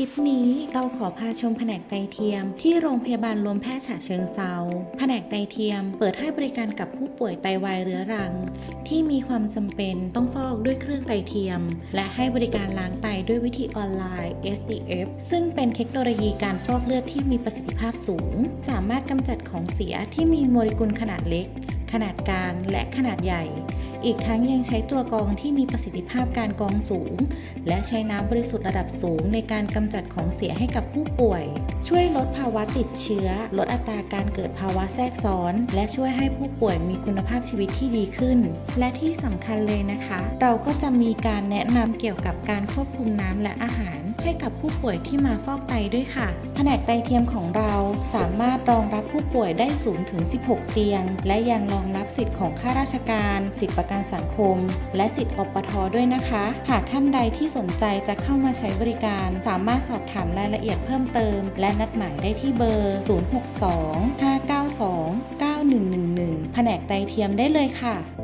ลิปนี้เราขอพาชมแผนกไตเทียม ที่โรงพยาบาลรวมแพทย์ฉะเชิงเซา แผนกไตเทียมเปิดให้บริการกับผู้ป่วยไตวายเรื้อรัง ที่มีความจำเป็นต้องฟอกด้วยเครื่องไตเทียม และให้บริการล้างไตด้วยวิธีออนไลน์ SDF ซึ่งเป็นเทคโนโลยีการฟอกเลือดที่มีประสิทธิภาพสูง สามารถกำจัดของเสียที่มีโมเลกุลขนาดเล็ก ขนาดกลาง และขนาดใหญ่ อีกทั้งยังใช้ตัวกรองที่มีประสิทธิภาพการกรองสูง และใช้น้ำบริสุทธิ์ระดับสูงในการกำจัดของเสียให้กับผู้ป่วย ช่วยลดภาวะติดเชื้อ ลดอัตราการเกิดภาวะแทรกซ้อน และช่วยให้ผู้ป่วยมีคุณภาพชีวิตที่ดีขึ้น และที่สำคัญเลยนะคะ เราก็จะมีการแนะนำเกี่ยวกับการควบคุมน้ำและอาหาร ให้กับผู้ป่วยที่มาฟอกไตด้วยค่ะ แผนกไตเทียมของเราสามารถรองรับผู้ป่วยได้สูงถึง 16 เตียง และยังรองรับสิทธิ์ของข้าราชการสิทธิประกันสังคม และสิทธิอปทด้วยนะคะ หากท่านใดที่สนใจจะเข้ามาใช้บริการ สามารถสอบถามรายละเอียดเพิ่มเติม และนัดหมายได้ที่เบอร์ 062 592 9111 แผนกไตเทียมได้เลยค่ะ